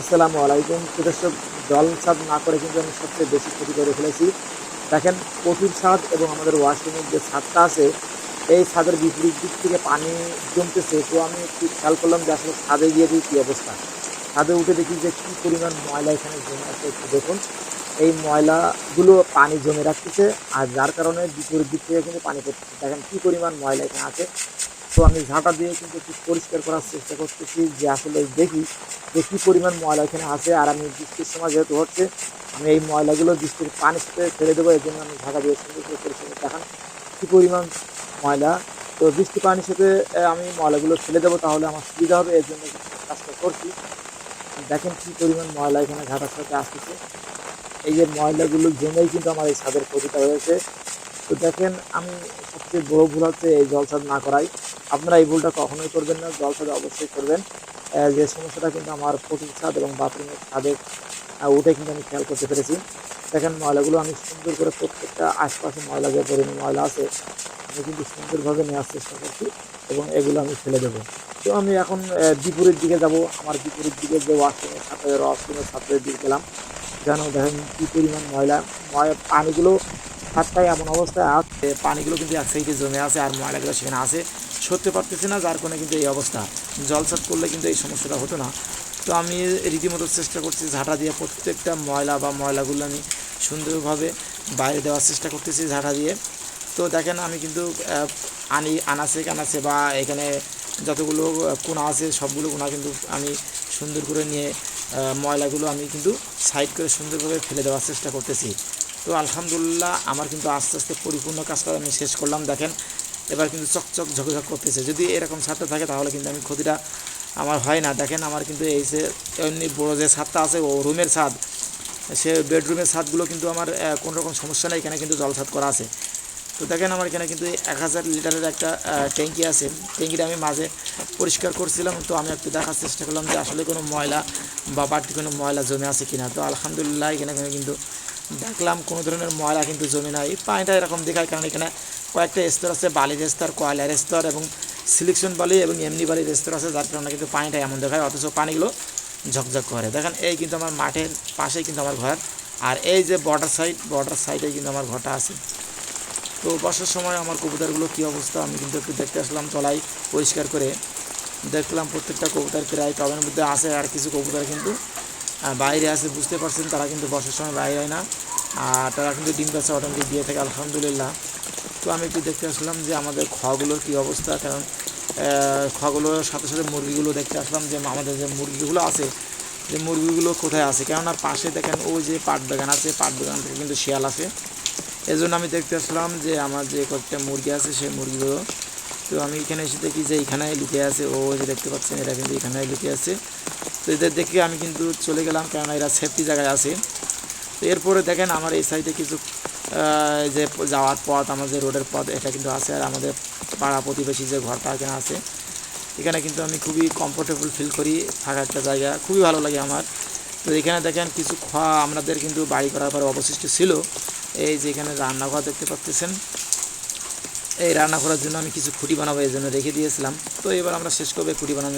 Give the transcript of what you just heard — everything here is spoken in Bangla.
আসসালামু আলাইকুম। দর্শক, জল ছাদ না করে কিন্তু আমি সবচেয়ে বেশি ক্ষতি করে ফেলেছি। দেখেন কঠিন ছাদ এবং আমাদের ওয়াশরুমের যে ছাদটা আছে, এই ছাদের বিপরীত দিক থেকে পানি জমতেছে। তো আমি একটু খেয়াল করলাম যে আসলে ছাদে গিয়ে দেখি কী অবস্থা। ছাদে উঠে দেখি যে কী পরিমাণ ময়লা এখানে জমে আছে একটু দেখুন। এই ময়লাগুলো পানি জমে রাখতেছে, আর যার কারণে বিপরীত দিক থেকে কিন্তু পানি পড়তেছে। দেখেন কী পরিমাণ ময়লা এখানে আছে। তো আমি ঝাঁটা দিয়ে কিন্তু একটু পরিষ্কার করার চেষ্টা করতেছি যে আসলে দেখি যে কী পরিমাণ ময়লা এখানে আছে। আর আমি বৃষ্টির সময় যেহেতু হচ্ছে, আমি এই ময়লাগুলো বৃষ্টির পানির সাথে ফেলে দেবো, এই জন্য আমি ঝাঁটা দিয়ে সুন্দর করে পরিষ্কার দেখান কী পরিমাণ ময়লা। তো বৃষ্টি পানির সাথে আমি ময়লাগুলো ফেলে দেবো তাহলে আমার সুবিধা হবে এর জন্য কাজটা করছি। দেখেন কী পরিমাণ ময়লা এখানে ঝাঁটার সাথে আসতেছে। এই যে ময়লাগুলো জমেই কিন্তু আমার এই ছাদের ক্ষতিটা হয়েছে তো দেখেন আমি সবচেয়ে বড় ভুল হচ্ছে এই জলছাদ না করাই। আপনারা এই ভুলটা কখনোই করবেন না জলছাদ অবশ্যই করবেন। যে সমস্যাটা কিন্তু আমার প্রচুর ছাদ এবং বাথরুমের ছাদে উঠে কিন্তু আমি খেয়াল করতে পেরেছি। দেখেন, ময়লাগুলো আমি সুন্দর করে প্রত্যেকটা আশপাশে ময়লা যে পরিমাণ ময়লা আছে, আমি কিন্তু সুন্দরভাবে নেওয়ার চেষ্টা করছি এবং এগুলো আমি ফেলে দেবো। তো আমি এখন বিপরীত দিকে যাব। আমার বিপরীত দিকে যে ওয়াশরুমের ছাত্র ওয়াশরুমের ছাত্রের দিকে গেলাম। যেন দেখেন কী পরিমাণ ময়লা, ময় পানিগুলো ছাদটায় এমন অবস্থায় আছে পানিগুলো কিন্তু এক সাইডে জমে আছে আর ময়লাগুলো সেখানে আছে। সরতে পারতেছে না, যার কারণে কিন্তু এই অবস্থা। জলসাদ করলে কিন্তু এই সমস্যাটা হতো না। তো আমি রীতিমতো চেষ্টা করছি ঝাঁটা দিয়ে প্রত্যেকটা ময়লা বা ময়লাগুলো আমি সুন্দরভাবে বাইরে দেওয়ার চেষ্টা করতেছি ঝাঁটা দিয়ে। তো দেখেন, আমি কিন্তু আনি, আনাচে কানাচে বা এখানে যতগুলো কোনা আছে, সবগুলো কোনা কিন্তু আমি সুন্দর করে নিয়ে ময়লাগুলো আমি কিন্তু সাইড করে সুন্দরভাবে ফেলে দেওয়ার চেষ্টা করতেছি। তো আলহামদুলিল্লাহ আমার কিন্তু আস্তে আস্তে পরিপূর্ণ কাজ কাজটা আমি শেষ করলাম, দেখেন। এবার কিন্তু চকচক ঝকঝক করতেছে। যদি এরকম ছাদটা থাকে, তাহলে কিন্তু আমি ক্ষতিটা আমার হয় না। দেখেন, আমার কিন্তু এই যে এমনি বড়ো যে ছাদটা আছে, ও রুমের ছাদ, সে বেডরুমের ছাদগুলো কিন্তু আমার কোনো রকম সমস্যা নেই। এখানে কিন্তু জল ছাদ করা আছে। তো দেখেন, আমার এখানে কিন্তু এক হাজার লিটারের একটা ট্যাঙ্কি আছে। ট্যাঙ্কিটা আমি মাঝে পরিষ্কার করছিলাম। তো আমি একটু দেখার চেষ্টা করলাম যে আসলে কোনো ময়লা বা বাড়তি কোনো ময়লা জমে আছে কিনা। তো আলহামদুলিল্লাহ, এখানে কিন্তু দেখলাম কোনো ধরনের ময়লা কিন্তু জমে নাই। পানিটা এরকম দেখায় কারণ এখানে কয়েকটা স্তর আছে বালির স্তর, কয়লার স্তর এবং সিলেকশন বালি এবং এমনি বালির স্তর আছে, যার কারণে কিন্তু পানিটা এমন দেখায়, অথচ পানিগুলো ঝকঝক করে। দেখেন, এই কিন্তু আমার মাঠের পাশেই কিন্তু আমার ঘর। আর এই যে বর্ডার সাইড বর্ডার সাইডে কিন্তু আমার ঘরটা আছে। তো বর্ষার সময় আমার কবুতরগুলো কী অবস্থা আমি কিন্তু একটু দেখতে আসলাম, তলায় পরিষ্কার করে দেখলাম প্রত্যেকটা কবুতর প্রায় টবের মধ্যে আছে, আর কিছু কবুতর কিন্তু বাইরে আছে, বুঝতে পারছেন, তারা কিন্তু বর্ষার সময় বাইরে হয় না। আর তারা কিন্তু ডিম কাছে অটোমেটিক দিয়ে থাকে, আলহামদুলিল্লাহ। তো আমি একটু দেখতে আসলাম যে আমাদের খগুলোর কী অবস্থা, কারণ খগুলোর সাথে সাথে মুরগিগুলো দেখতে আসলাম যে আমাদের যে মুরগিগুলো আছে, যে মুরগিগুলো কোথায় আছে? কেননা পাশে দেখেন, ওই যে পাট বাগান আছে, পাট বাগান থেকে কিন্তু শিয়াল আছে এই জন্য আমি দেখতে আসলাম যে আমার যে কয়েকটা মুরগি আছে, সেই মুরগিগুলো। তো আমি এখানে এসে দেখি যে এখানে লুকিয়ে আছে, ও যে দেখতে পাচ্ছেন, এরা কিন্তু এখানে লুকিয়ে আছে। তো এদের দেখে আমি কিন্তু চলে গেলাম, কেননা এরা সেফটি জায়গায় আছে। তো এরপরে দেখেন আমার এই সাইডে কিছু যে যাওয়ার পথ আমার যে রোডের পথ, এটা কিন্তু আছে আর আমাদের পাড়া প্রতিবেশী যে ঘরটা এখানে আছে। এখানে কিন্তু আমি খুবই কমফোর্টেবল ফিল করি থাকা একটা জায়গা, খুবই ভালো লাগে আমার। তো এখানে দেখেন কিছু খাওয়া আমাদের কিন্তু বাড়ি করার পরে অবশিষ্ট ছিল। এই যে এখানে রান্নাঘর দেখতে পাচ্ছেন এই রান্না করার জন্য আমি কিছু খুঁটি বানাবো এই জন্য রেখে দিয়েছিলাম। তো এবার আমরা শেষ করবে খুঁটি বানানো